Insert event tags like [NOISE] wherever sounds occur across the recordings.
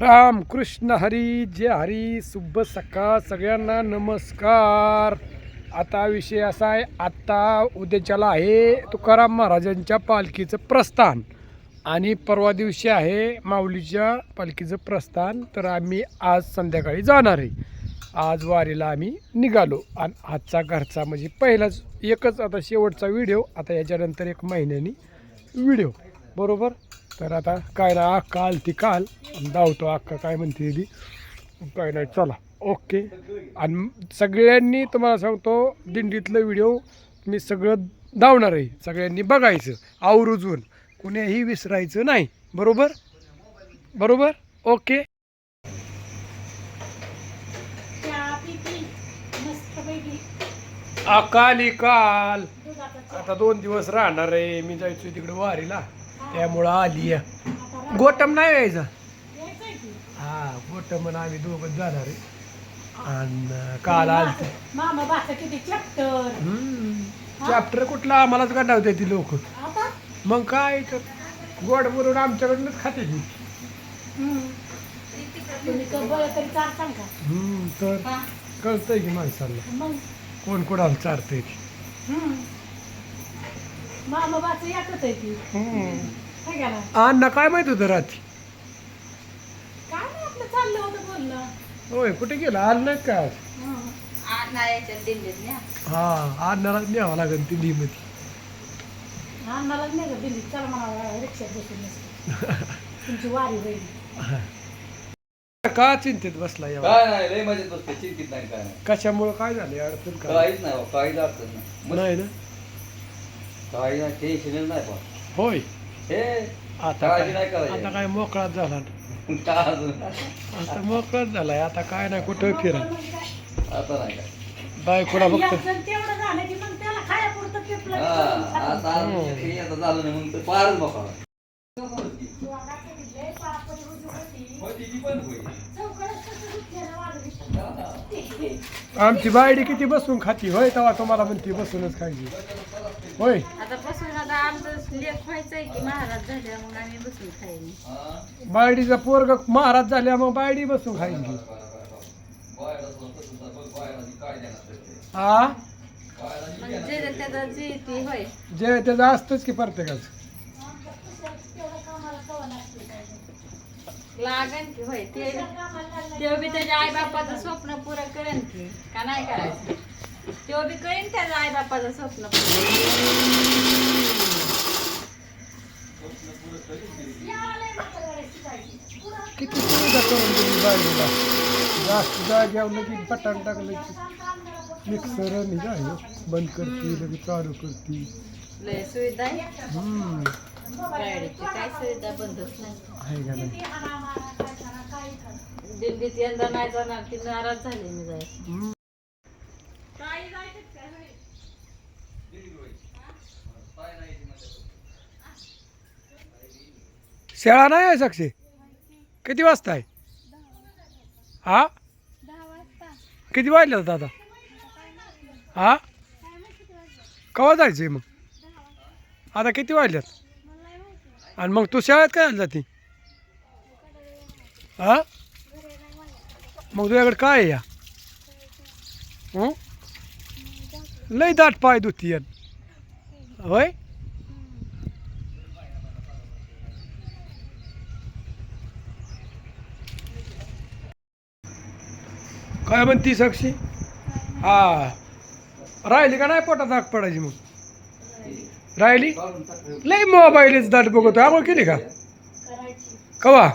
राम कृष्ण हरी जय हरी शुभ सकाळ सगळ्यांना नमस्कार. आता विषय असा आहे आत्ता उद्याच्याला आहे तुकाराम महाराजांच्या पालखीचं प्रस्थान. आणि परवा दिवशी आहे माऊलीच्या पालखीचं प्रस्थान तर आम्ही आज संध्याकाळी जाणार आहे. आज वारीला आम्ही निघालो. आणि आजचा घरचा म्हणजे पहिलाच एकच आता शेवटचा व्हिडिओ आता याच्यानंतर एक महिन्यानी व्हिडिओ. बरोबर? तर आता काय ना आल ती काल. धावतो अक्का काय म्हणते ती? काय नाही चला. ओके. आणि सगळ्यांनी तुम्हाला सांगतो दिंडीतलं व्हिडिओ मी सगळं धावणार आहे. सगळ्यांनी बघायचं आवरुजून. कुणीही विसरायचं नाही. बरोबर? बरोबर? ओके. अकाली काल. आता दोन दिवस राहणार आहे. मी जायचो तिकडे वारीला. त्यामुळं आली आहे. आता गोटम नाही यायचा? हा गोटम आणि आम्ही दोघं जाणार आहे. आणि काल आलते. मामा बाचा किती चॅप्टर? चॅप्टर कुठला? आम्हालाच होते ती लोक. मग काय तर. गोड बोलून आमच्याकडनंच खाते ती. तर कळतंय की माणसाला. कोण कोणाला चारतंय. मामा बाचं एकच आहे ती काय गेला अण्णा काय माहीत होतं रात्री? काय नाही आपलं चाललं होतं बोलणं. होय कुठे गेला? आलं नाही का आज? हं. हा अण्णालाच न्यावं लागेल ती मध्ये नाही का दिल्लीत? चला मला रिक्षात बसून येतो. [LAUGHS] तुमची वारी होईल. का चिंतेत बसला या काय नाही लय मजेत बसते चिंतित नाही काय नाही. कशामुळे काय झाले? अडचण काय? काहीच नाही बा, काहीच अडचण नाही. मग नाही ना? काही नाही टेन्शनच नाही पण. होय. हे आता काळजी काय नाही करायची. आता काय मोकळाच झाला. आता मोकळाच झालाय. आता काय नाही कुठं फिरा आता नाही काय. बायकोला फक्त एकजण तेवढं झालं की मग त्याला खायापुरतं पिपलं हा, आता. अजून आता झालं नाही मग तर फारच मोकळा होती ती पण होईल. आमची बायडी किती बसून खाती? होय तेव्हा तुम्हाला म्हणते बसूनच खायची. होय. आता बसून आता आमचं लेख व्हायचंय की महाराज झाल्या मग आम्ही बसून खाईन? बायडीचा पोरग महाराज झाल्या मग बायडी बसून देणार ते. हा बाहेर आधी मग जे त्याचा जे ती होय. जे त्याचं असतंच की प्रत्येकाचं. लागन की होय. ते ते बी त्याच्या आई बापाचं स्वप्न पुरं करेन की का नाही करायचं? तो बी करेन त्याच्या आई बापाचं स्वप्न. किती सुविधा करून दिली बायडीला जास्त जाग्यावर की पटाण टाकलं की मिक्सर निघाल बंद करते लगेच चालू करते. लय सुविधा आहे. हम्म. गाडीची काय सुविधा बंदच नाही. आहे का नाही? दिल्लीत यंदा नाही जाणार ती नाराज झाली मी जायचं शाळा नाही आहे साक्षी? किती वाजता आहे? हा? किती वाजल्यात आता हा? केव्हा जायचं मग? आता किती वाजल्यात आणि मग तू शाळेत काय जाते हा? मग तुझ्याकडे काय आहे या? हं? दाट पाय दुखती होय? काय म्हणती साक्षी? हा. राहिली का नाही पोटात आग पडायची मग? राहिली? लई लय मोबाईलच दाट बघतो आंघोळ केली का? कवा?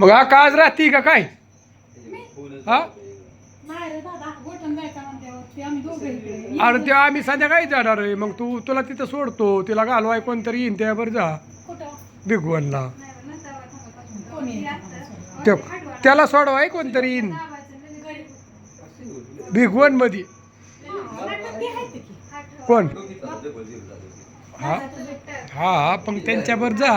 मग हा काज राहती का काय? हा नाही रे दादा गोठण जायचं म्हणल्यावर ते आम्ही दोघे इकडे. अरे ते आम्ही संध्याकाळी जाणार आहे. मग तू तुला तिथं सोडतो. तिला घालवाय कोणतरी येईन त्यावर जा. ते त्याला सोडवाय कोणतरी येईन. भिगवणमध्ये कोण? हा? हा पण त्यांच्यावर जा.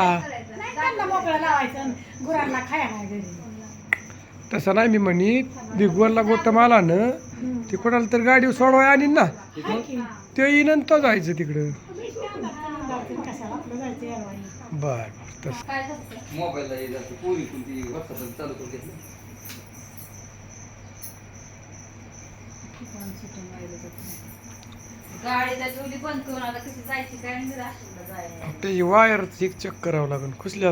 तसं नाही मी म्हणीत. भिगवणला गोटम आला ना. ते कोणाला तर गाडी सोडवाय आणीन ना. ते येईन आणि तो जायचं तिकडं. बर बर तसं हे त्याची वायर चेक चेक करावं लागेल कुसल्या